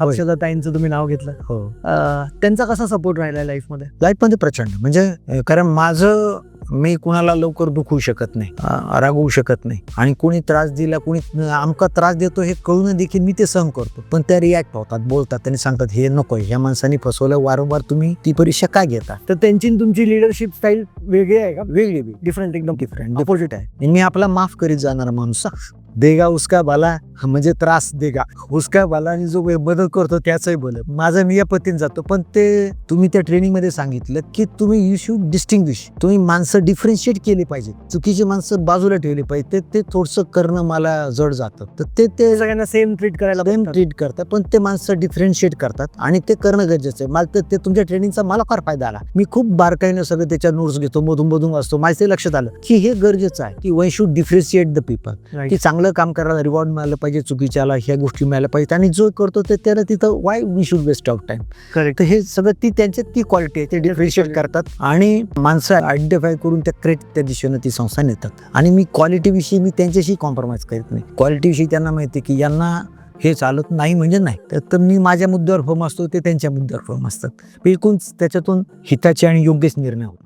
हर्षदाताईंचं तुम्ही नाव घेतलं. हो. अं, त्यांचा कसा सपोर्ट राहिला लाईफमध्ये लाईफमध्ये प्रचंड. म्हणजे कारण माझं मी कुणाला लवकर दुखवू शकत नाही अं, रागवू शकत नाही. आणि कुणी त्रास दिला कुणी आमका त्रास देतो हे कळून देखील मी ते सहन करतो. पण त्या रिॲक्ट होतात बोलतात त्यांनी सांगतात हे नको ह्या माणसाने फसवलं वारंवार तुम्ही ती परीक्षा काय घेता? तर त्यांची आणि तुमची लिडरशिप स्टाईल वेगळी आहे का? वेगळी वेगळी डिफरंट एकदम. डिफरंट अपोजिट आहे. मी आपला माफ करीत जाणारा माणूस आहे. देगा उसका बाला म्हणजे त्रास देगा. उसका बाला आणि जो बदल करतो त्याचंही बोल माझा मी या पद्धतीने जातो पण ते तुम्ही त्या ट्रेनिंगमध्ये सांगितलं की तुम्ही यू शूड डिस्टिंग्विश तुम्ही माणसं डिफरन्शिएट केली पाहिजे चुकीची माणसं बाजूला ठेवली पाहिजे ते ते थोडंसं करणं मला जड जातं. तर ते ते सगळ्यांना सेम ट्रीट करायला सेम. ट्रीट करतात पण ते माणसं डिफरन्शिएट करतात आणि ते करणं गरजेचं आहे. मला ते तुमच्या ट्रेनिंगचा मला फार फायदा आला. मी खूप बारकाईनं सगळं त्याच्या नोट्स घेतो मधून मधून वाचतो. माझं ते लक्षात आलं की हे गरजेचं आहे की one should differentiate the people. की चांगलं काम करायला रिवॉर्ड मिळालं पाहिजे चुकीच्याला ह्या गोष्टी मिळाल्या पाहिजेत. आणि जो करतो ते त्याला तिथं why we should waste of time Correct. तर हे सगळं ती त्यांच्यात ती क्वालिटी आहे ते डिफरन्शिएट करतात. आणि माणसं आयडेंटिफाय करून त्या क्रेट त्या दिशेनं ती संस्था नेतात. आणि मी क्वालिटीविषयी मी त्यांच्याशी कॉम्प्रोमाइज करीत नाही. क्वालिटीविषयी त्यांना माहिती आहे की यांना हे चालत नाही म्हणजे नाही. तर- तर मी माझ्या मुद्द्यावर फर्म असतो ते त्यांच्या मुद्द्यावर फर्म असतात. बिलकुल त्याच्यातून हिताचे आणि योग्यच निर्णय होतात.